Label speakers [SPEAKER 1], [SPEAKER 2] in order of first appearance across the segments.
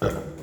[SPEAKER 1] Thank you.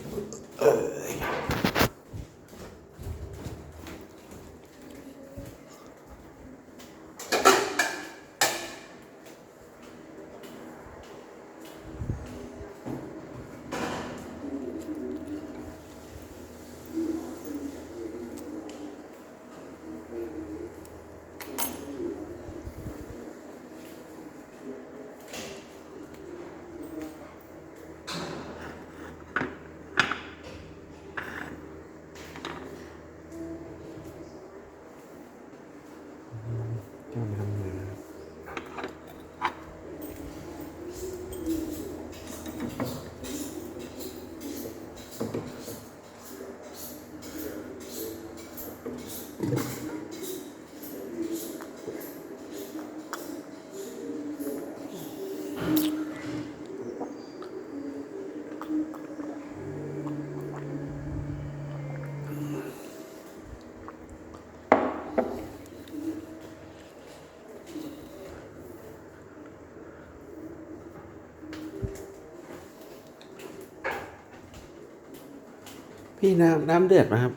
[SPEAKER 1] พี่น้ำน้ำเดือดไหมครับ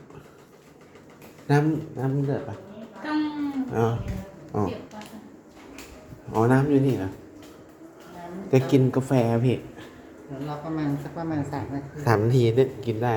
[SPEAKER 1] น้ำน้ำเดือดปะ
[SPEAKER 2] ต้อง
[SPEAKER 1] อ๋ออ๋อ
[SPEAKER 2] เสียบก่อนค่ะ
[SPEAKER 1] อ๋อน้ำอยู่นี่เหรอ จะกินกาแฟพี่
[SPEAKER 3] เดี๋ยวรอประมาณสักประมาณสามนาที
[SPEAKER 1] สามนาทีได้กินได้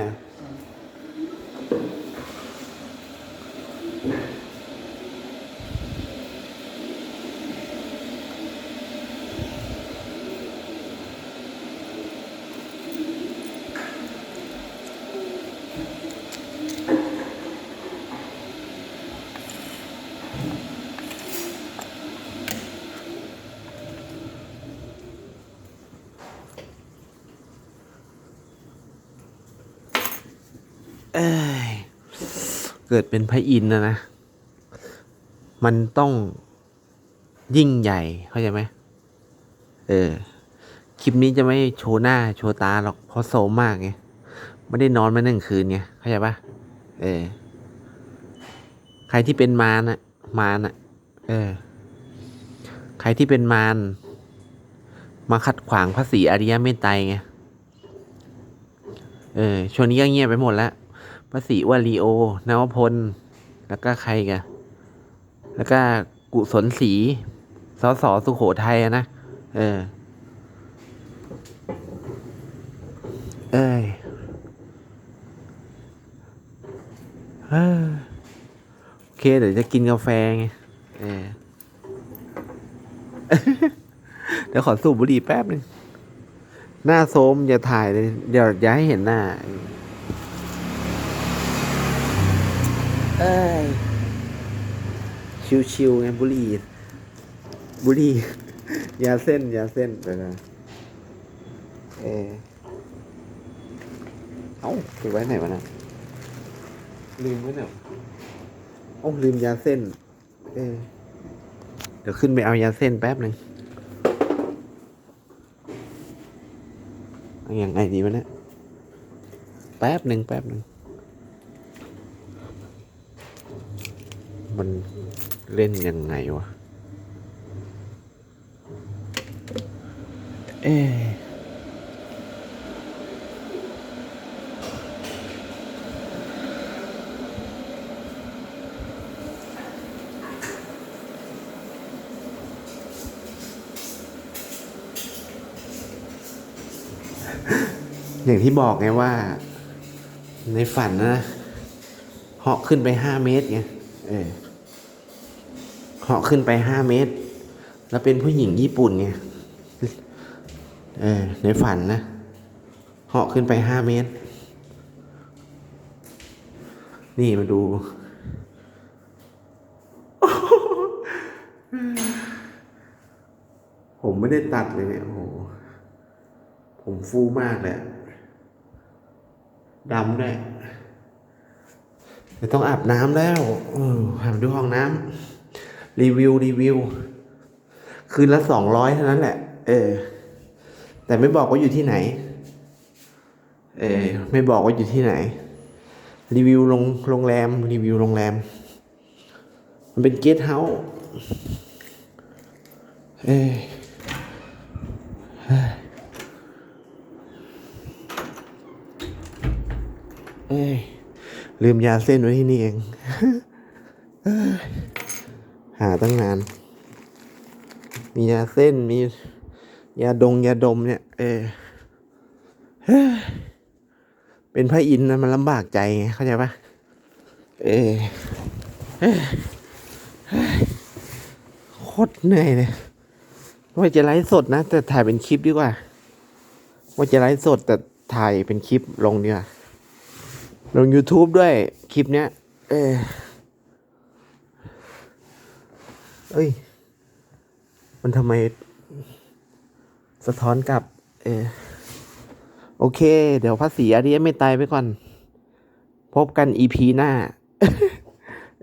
[SPEAKER 1] เอ้ยเกิดเป็นพระอินทร์นะนะ มันต้องยิ่งใหญ่เข้าใจไหมเออ คลิปนี้จะไม่โชว์หน้าโชว์ตาหรอกเพราะโซมมากไงไม่ได้นอนมาหนึ่งคืนไงเข้าใจปะเออ ใครที่เป็นมารน่ะ มารน่ะ เออ ใครที่เป็นมารมาขัดขวางพระศรีอริยเมตไตรไงเออช่วงนี้ก็เงียบไปหมดแล้ว พระศรีวลีโอนวพล แล้วก็ใครกันแล้วก็กุศลศรีสสสุโขทัยนะ เออ เอ้ยเออโอเค เดี๋ยวจะกินกาแฟไงเออเดี๋ยวขอสูบบุหรี่แป๊บนึง หน้าโซมอย่าถ่ายเลย เดี๋ยวอย่าให้เห็นหน้า เอ้ยชิวๆไงบุรีบุรียาเส้นยาเส้นเดี๋ยวนะเออเอ้าไปไว้ไหนวะนะลืมไว้เนี่ยเอ้ลืมยาเส้น เออเดี๋ยวขึ้นไปเอายาเส้นแป๊บหนึ่งเอาอย่างไงดีวะเนี่ยแป๊บหนึ่งแป๊บหนึ่ง มันเล่นยังไงวะ เอ๊ะอย่างที่บอกไงว่า ในฝันนะเหาะขึ้นไปห้าเมตรไงเออ เหาะขึ้นไปห้าเมตร แล้วเป็นผู้หญิงญี่ปุ่นไงเออในฝันนะเหาะขึ้นไปห้าเมตร นี่มาดู ผมไม่ได้ตัดเลยเนี่ยโอ้โหผมฟูมากเลยอะดำด้วยเลยต้องอาบน้ำแล้วออหามดูห้องน้ำ รีวิวรีวิว คืนละสองร้อยเท่านั้นแหละ เออ แต่ไม่บอกว่าอยู่ที่ไหน เออ ไม่บอกว่าอยู่ที่ไหน รีวิวโรงโรงแรม รีวิวโรงแรม มันเป็นเกสต์เฮาส์เออเฮ้ยเอ้ยลืมยาเส้นไว้ที่นี่เอง หาตั้งนาน มียาเส้นมียาดงยาดมเนี่ย เออเฮ้ยเป็นพระอินทร์มันลำบากใจไงเข้าใจปะเอ้ยโคตรเหนื่อยเลยว่าจะไลฟ์สดนะ แต่ถ่ายเป็นคลิปดีกว่า ว่าจะไลฟ์สดแต่ถ่ายเป็นคลิปลงดีกว่า ลง YouTube ด้วยคลิปเนี้ย เออ เอ้ย มันทำไม สะท้อนกับ เออโอเค เดี๋ยวภาษีอริยไม่ตายไปก่อน พบกันอีพีหน้า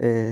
[SPEAKER 1] เออ